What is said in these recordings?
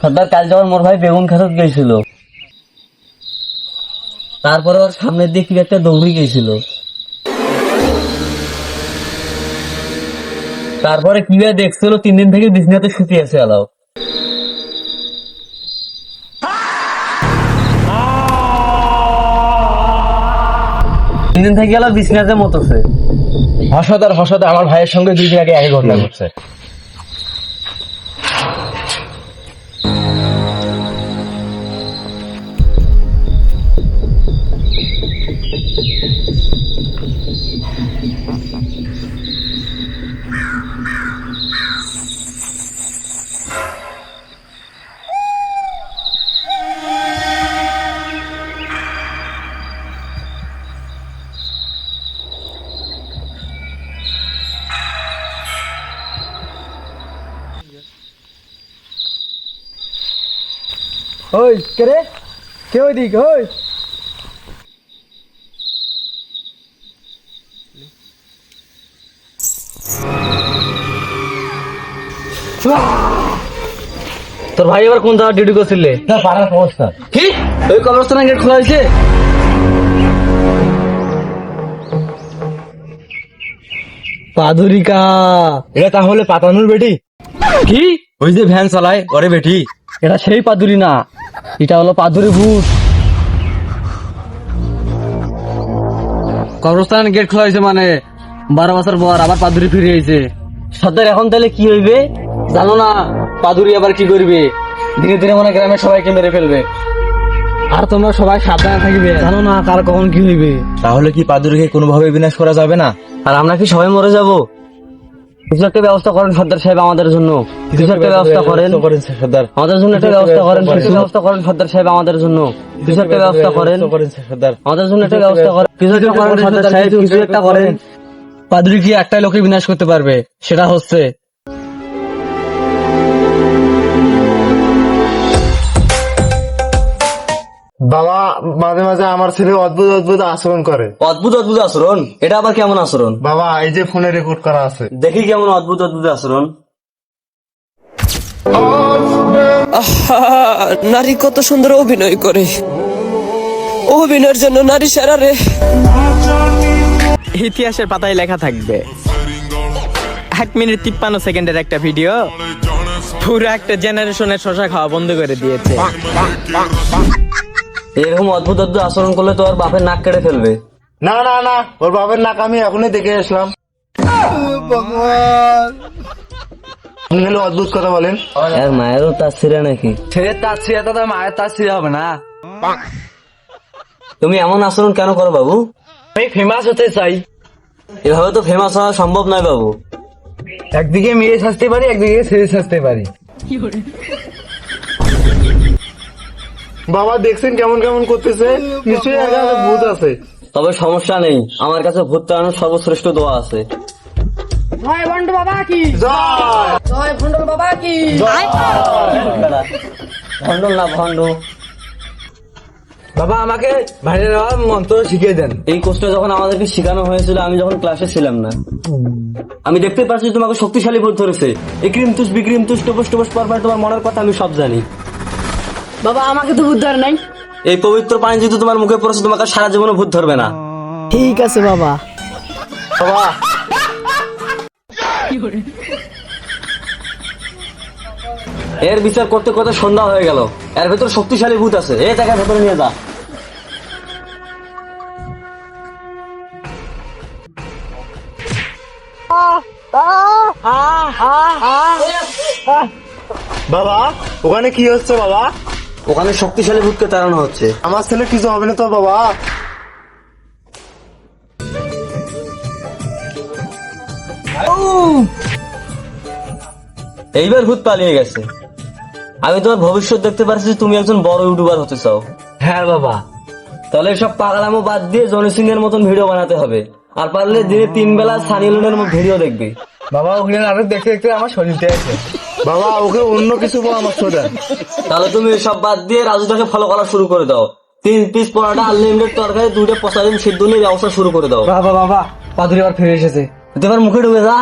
সর্দার, কাল যখন মোর ভাই বেগুন খেতে গেছিল, তারপরে ওর সামনের দিকে একটা দৌড়ি গেছিল। তারপরে কি ভাবে দেখছিল, তিন দিন থেকে বিছনাতে শুতে আছে আলাও তিন দিন থেকে গেল বিছনাতে মতছে হসদার হসদা আমার ভাইয়ের সঙ্গে দুই দিন আগে একই ঘটনা ঘটছে। ওই কে রে কে ওই দিক ওই তোর ভাই এবার কোন জায়গায় ডিউটি করছিলে? না পাড়ার অবস্থা। কি? ওই কবরস্থানে গেট খোলা হয়েছে? পাদুরিকা। এটা তাহলে পাতানুর বেটি? কি? ওই যে ভ্যান চালায় ওরে বেটি। এটা সেই পাদুরি না। এটা হলো পাদুরি ভূত। কবরস্থান গেট খোলা হয়েছে মানে বারো বছর পর আবার পাদুরি ফিরে এসেছে। সর্দার এখন তাহলে কি হইবে? জানো না পাদুরি আবার কি করবে? ধীরে ধীরে মানে গ্রামের সবাইকে মেরে ফেলবে। আর তোমরা সবাই সাবধানে থাকবে। জানো না কার কখন কি হইবে। তাহলে কি পাদুরিকে কোনোভাবে বিনাশ করা যাবে না? আর আমরা কি সবাই মরে যাব? কিছু একটা ব্যবস্থা করেন সর্দার সাহেব আমাদের জন্য। কিছু একটা ব্যবস্থা করেন। করেন সর্দার। আমাদের জন্য একটা ব্যবস্থা করেন কিছু ব্যবস্থা করেন সর্দার সাহেব আমাদের জন্য। কিছু একটা ব্যবস্থা করেন। করেন সর্দার। আমাদের জন্য একটা ব্যবস্থা করেন। কিছু একটা করেন সর্দার সাহেব কিছু একটা করেন। পাদরি কি একটাই লোকে বিনাশ করতে পারবে? সেটা হচ্ছে বাবা মাঝে মাঝে আমার ছেলে অদ্ভুত অদ্ভুত আচরণ করে। অদ্ভুত অদ্ভুত আচরণ? এটা আবার কেমন আচরণ? বাবা এই যে ফোনে রেকর্ড করা আছে। দেখি কেমন অদ্ভুত অদ্ভুত আচরণ। আহা, নারী কত সুন্দর অভিনয় করে। অভিনয়ের জন্য নারী সেরা রে। ইতিহাসের পাতায় লেখা থাকবে। এক মিনিট তিপ্পান্ন সেকেন্ডের একটা ভিডিও। পুরো একটা জেনারেশনের শশা খাওয়া বন্ধ করে দিয়েছে। এরকম অদ্ভুত অদ্ভুত আচরণ করলে তো আর বাপের নাক কেটে ফেলবে। না না না ওর বাপের নাক আমি এখনই দেখে আসলাম। আপনি হলো অদ্ভুত কথা বলেন। আর মায়েরও তার ছিঁড়ে নাকি? ছেলের তার ছিঁড়ে তো তার মায়ের তার ছিঁড়ে হবে না। তুমি এমন আচরণ কেন করো বাবু? আমি ফেমাস হতে চাই। এভাবে তো ফেমাস হওয়া সম্ভব নয় বাবু। একদিকে মেয়ে সাজতে পারি একদিকে ছেলে সাজতে পারি। বাবা দেখছেন কেমন কেমন করতেছে? নিশ্চয়ই একা ভূত আছে। তবে সমস্যা নেই। আমার কাছে ভূত তাড়ানোর সর্বশ্রেষ্ঠ দোয়া আছে। জয় ভণ্ডল না ভণ্ড। বাবা আমাকে বাইরে নেওয়ার মন্ত্র শিখিয়ে দেন। এই কোর্সটা যখন আমাদেরকে শেখানো হয়েছিল আমি যখন ক্লাসে ছিলাম না। আমি দেখতে পাচ্ছি তোমাকে শক্তিশালী ভূত ধরেছে। এই ক্রিম তুষ বিক্রিম তুষ টপস টপস পরবার তোমার মনের কথা আমি সব জানি। বাবা আমাকে তো ভূত ধরে নাই। এই পবিত্র পানি যদি তোমার মুখে পড়েছে তোমাকে সারা জীবনে ভূত ধরবে না। ঠিক আছে বাবা। বাবা। এর বিচার করতে করতে সন্ধ্যা হয়ে গেল। এর ভেতর শক্তিশালী ভূত আছে। এ তাকে ভেতরে নিয়ে যা। বাবা ওখানে কি হচ্ছে বাবা? ওখানে শক্তিশালী ভূতকে তাড়ানো হচ্ছে। আমার ছেলে কিছু হবে না তো বাবা। এইবার ভূত পালিয়ে গেছে। আমি তোমার ভবিষ্যৎ দেখতে পারছি যে তুমি একজন বড় ইউটিউবার হতে চাও। হ্যাঁ বাবা। তাহলে সব পাগলামো বাদ দিয়ে জনি সিং এর মতন ভিডিও বানাতে হবে। আর পারলে দিনে তিন বেলা সানি লিওনের ভিডিও দেখবে। বাবা ওখানে নাটক দেখতে দেখতে আমার শরীরতে আছে। বাবা ওকে অন্য কিছু পরামর্শ দেন। তাহলে তুমি সব বাদ দিয়ে রাজুটাকে ফলো করা শুরু করে দাও। তিন পিস পরোটা আনলিমিটেড তরকারি দুইটা পচা দিন সিদ্ধ নিয়ে ব্যবসা শুরু করে দাও। বাবা বাবা পাদুরি আবার ফিরে এসেছে। তোমার মুখে ঢুকে যা।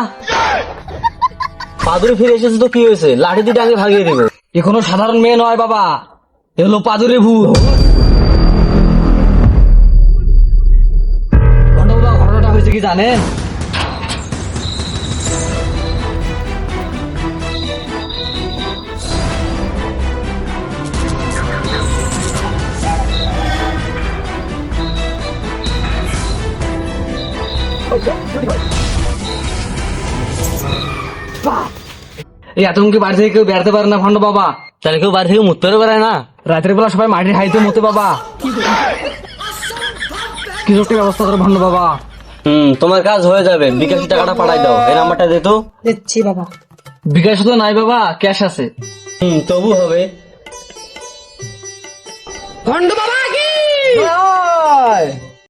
পাদুরি ফিরে এসেছে তো কি হয়েছে? লাঠি দিয়ে আগে ভাগিয়ে দিব। এ কোনো সাধারণ মেয়ে নয় বাবা। এ হলো পাদুরি ভূত। ঘটনা ঘটনাটা হয়েছে কি জানেন? এই আতঙ্কে বাড়ি থেকে কেউ বেরোতে পারে না ভণ্ড বাবা। তাহলে কেউ বাড়ি থেকে মুততে পারে না? রাতের বেলা সবাই মাটির হাইতে মতে বাবা। কিছু একটা ব্যবস্থা করে ভণ্ড বাবা। হুম তোমার কাজ হয়ে যাবে। বিকাশি টাকাটা পাঠাই দাও। এই নাম্বারটা দে তো। দিচ্ছি বাবা। বিকাশ তো নাই বাবা ক্যাশ আছে। হুম তবু হবে। ভণ্ড বাবা কি!